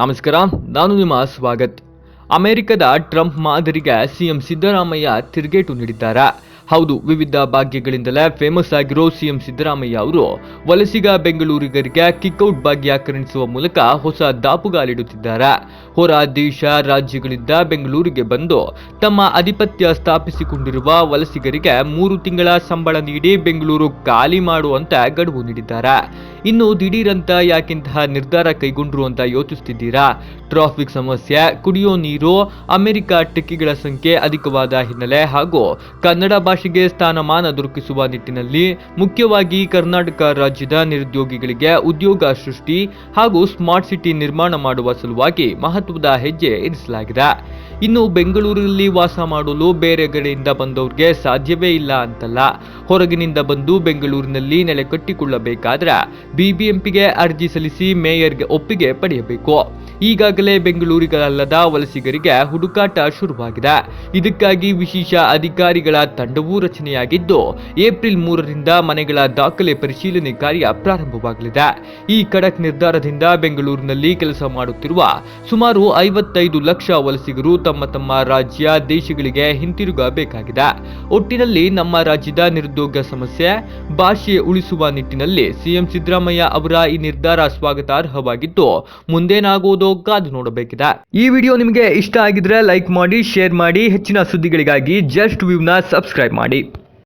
ನಮಸ್ಕಾರ, ನಾನು ನಿಮ್ಮ ಸ್ವಾಗತ್. ಅಮೆರಿಕದ ಟ್ರಂಪ್ ಮಾದರಿಗೆ ಸಿಎಂ ಸಿದ್ದರಾಮಯ್ಯ ತಿರುಗೇಟು ನೀಡಿದ್ದಾರೆ? ಹೌದು, ವಿವಿಧ ಭಾಗ್ಯಗಳಿಂದಲೇ ಫೇಮಸ್ ಆಗಿರೋ ಸಿಎಂ ಸಿದ್ದರಾಮಯ್ಯ ಅವರು ವಲಸಿಗ ಬೆಂಗಳೂರಿಗರಿಗೆ ಕಿಕ್ಔಟ್ ಭಾಗ್ಯ ಕರುಣಿಸುವ ಮೂಲಕ ಹೊಸ ದಾಪುಗಾಲಿಡುತ್ತಿದ್ದಾರೆ? ಹೊರ ದೇಶ ರಾಜ್ಯಗಳಿಂದ ಬೆಂಗಳೂರಿಗೆ ಬಂದು ತಮ್ಮ ಆಧಿಪತ್ಯ ಸ್ಥಾಪಿಸಿಕೊಂಡಿರುವ ವಲಸಿಗರಿಗೆ ಮೂರು ತಿಂಗಳ ಸಂಬಳ ನೀಡಿ ಬೆಂಗಳೂರು ಖಾಲಿ ಮಾಡುವಂತೆ ಗಡುವು ನೀಡಿದ್ದಾರೆ? ಇನ್ನು ದಿಢೀರಂತ ಯಾಕಿಂತಹ ನಿರ್ಧಾರ ಕೈಗೊಂಡ್ರು ಅಂತ ಯೋಚಿಸ್ತಿದ್ದೀರಾ? ಟ್ರಾಫಿಕ್ ಸಮಸ್ಯೆ, ಕುಡಿಯೋ ನೀರು, ಅಮೆರಿಕ ಟೆಕ್ಕಿಗಳ ಸಂಖ್ಯೆ ಅಧಿಕವಾದ ಹಿನ್ನೆಲೆ ಹಾಗೂ ಕನ್ನಡ ಭಾಷೆಗೆ ಸ್ಥಾನಮಾನ ದೊರಕಿಸುವ ನಿಟ್ಟಿನಲ್ಲಿ ಮುಖ್ಯವಾಗಿ ಕರ್ನಾಟಕ ರಾಜ್ಯದ ನಿರುದ್ಯೋಗಿಗಳಿಗೆ ಉದ್ಯೋಗ ಸೃಷ್ಟಿ ಹಾಗೂ ಸ್ಮಾರ್ಟ್ ಸಿಟಿ ನಿರ್ಮಾಣ ಮಾಡುವ ಸಲುವಾಗಿ ಮಹತ್ವದ ಹೆಜ್ಜೆ ಇರಿಸಲಾಗಿದೆ. ಇನ್ನು ಬೆಂಗಳೂರಲ್ಲಿ ವಾಸ ಮಾಡಲು ಬೇರೆ ಕಡೆಯಿಂದ ಬಂದವ್ರಿಗೆ ಸಾಧ್ಯವೇ ಇಲ್ಲ ಅಂತಲ್ಲ. ಹೊರಗಿನಿಂದ ಬಂದು ಬೆಂಗಳೂರಿನಲ್ಲಿ ನೆಲೆ ಕಟ್ಟಿಕೊಳ್ಳಬೇಕಾದ್ರೆ ಬಿಬಿಎಂಪಿಗೆ ಅರ್ಜಿ ಸಲ್ಲಿಸಿ ಮೇಯರ್ಗೆ ಒಪ್ಪಿಗೆ ಪಡೆಯಬೇಕು. ಈಗಾಗಲೇ ಬೆಂಗಳೂರಿಗಳಲ್ಲದ ವಲಸಿಗರಿಗೆ ಹುಡುಕಾಟ ಶುರುವಾಗಿದೆ. ಇದಕ್ಕಾಗಿ ವಿಶೇಷ ಅಧಿಕಾರಿಗಳ ತಂಡವೂ ರಚನೆಯಾಗಿದ್ದು, ಏಪ್ರಿಲ್ ಮೂರರಿಂದ ಮನೆಗಳ ದಾಖಲೆ ಪರಿಶೀಲನೆ ಕಾರ್ಯ ಪ್ರಾರಂಭವಾಗಲಿದೆ. ಈ ಖಡಕ್ ನಿರ್ಧಾರದಿಂದ ಬೆಂಗಳೂರಿನಲ್ಲಿ ಕೆಲಸ ಮಾಡುತ್ತಿರುವ ಸುಮಾರು ಐವತ್ತೈದು ಲಕ್ಷ ವಲಸಿಗರು ತಮ್ಮ ತಮ್ಮ ರಾಜ್ಯ, ದೇಶಗಳಿಗೆ ಹಿಂತಿರುಗಬೇಕಾಗಿದೆ. ಒಟ್ಟಿನಲ್ಲಿ ನಮ್ಮ ರಾಜ್ಯದ ನಿರುದ್ಯೋಗ ಸಮಸ್ಯೆ, ಭಾಷೆ ಉಳಿಸುವ ನಿಟ್ಟಿನಲ್ಲಿ ಸಿಎಂ ಸಿದ್ದರಾಮಯ್ಯ ಅವರ ಈ ನಿರ್ಧಾರ ಸ್ವಾಗತಾರ್ಹವಾಗಿದ್ದು, ಮುಂದೇನಾಗುವುದೋ ಕಾದು ನೋಡಬೇಕಿದೆ. ಈ ವಿಡಿಯೋ ನಿಮಗೆ ಇಷ್ಟ ಆಗಿದ್ರೆ ಲೈಕ್ ಮಾಡಿ ಶೇರ್ ಮಾಡಿ, ಹೆಚ್ಚಿನ ಸುದ್ದಿಗಳಿಗಾಗಿ ಜಸ್ಟ್ ವ್ಯೂನ ಸಬ್ಸ್ಕ್ರೈಬ್ ಮಾಡಿ.